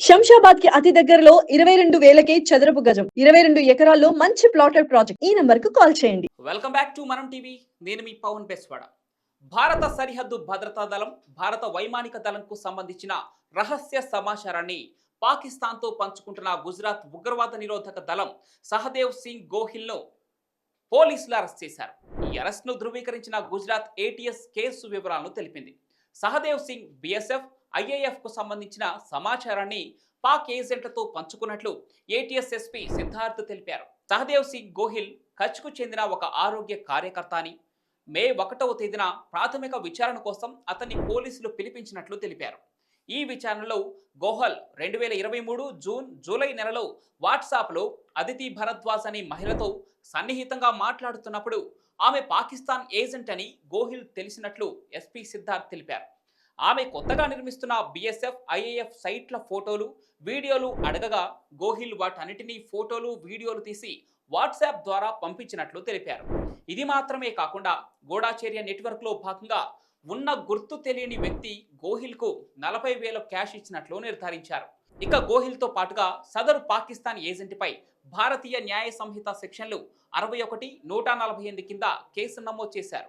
శంషాబాద్కి అతి దగ్గరలో ఇరవై రెండు వేలకే చదరపు గజం ఇరవై రెండు ఎకరాల్లో మంచి ప్లాటెడ్ ప్రాజెక్ట్. ఈ నంబర్కు కాల్ చేయండి. వెల్కమ్ బ్యాక్ టు మనం టీవీ నేను మీ పవన్ బెస్వాడ. భారత సరిహద్దు భద్రతా దళం భారత వైమానిక దళంకు సంబంధించిన రహస్య సమాచారాన్ని పాకిస్తాన్తో పంచుకుంటున్న గుజరాత్ ఉగ్రవాద నిరోధక దళం సహదేవ్ సింగ్ గోహిల్ను పోలీసులు అరెస్ట్ చేశారు. ఈ అరెస్ట్ను ధృవీకరించిన గుజరాత్ ఏటీఎస్ కేసు వివరాలను తెలిపింది. సహదేవ్ సింగ్ బీఎస్ఎఫ్ ఐఏఎఫ్కు సంబంధించిన సమాచారాన్ని పాక్ ఏజెంట్లతో పంచుకున్నట్లు ఏటీఎస్ ఎస్పీ సిద్ధార్థ్ తెలిపారు. సహదేవ్ సింగ్ గోహిల్ కచ్కు చెందిన ఒక ఆరోగ్య కార్యకర్త అని మే ఒకటవ తేదీన ప్రాథమిక విచారణ కోసం అతన్ని పోలీసులు పిలిపించినట్లు తెలిపారు. ఈ విచారణలో గోహల్ రెండు వేల ఇరవై మూడు జూన్ జూలై నెలలో వాట్సాప్లో అదితి భరద్వాజ్ అనే మహిళతో సన్నిహితంగా మాట్లాడుతున్నప్పుడు ఆమె పాకిస్తాన్ ఏజెంట్ అని గోహిల్ తెలిసినట్లు ఎస్పీ సిద్ధార్థ్ తెలిపారు. ఆమె కొత్తగా నిర్మిస్తున్న బిఎస్ఎఫ్ ఐఏఎఫ్ సైట్ల ఫోటోలు వీడియోలు అడగగా గోహిల్ వాటన్నిటినీ ఫోటోలు వీడియోలు తీసి వాట్సాప్ ద్వారా పంపించినట్లు తెలిపారు. ఇది మాత్రమే కాకుండా గోడాచేర్య నెట్వర్క్లో భాగంగా ఉన్న గుర్తు తెలియని వ్యక్తి గోహిల్కు నలభై వేల క్యాష్ ఇచ్చినట్లు నిర్ధారించారు. ఇక గోహిల్తో పాటుగా సదరు పాకిస్తాన్ ఏజెంట్పై భారతీయ న్యాయ సంహిత సెక్షన్లు అరవై ఒకటి నూట నలభై ఎనిమిది కింద కేసు నమోదు చేశారు.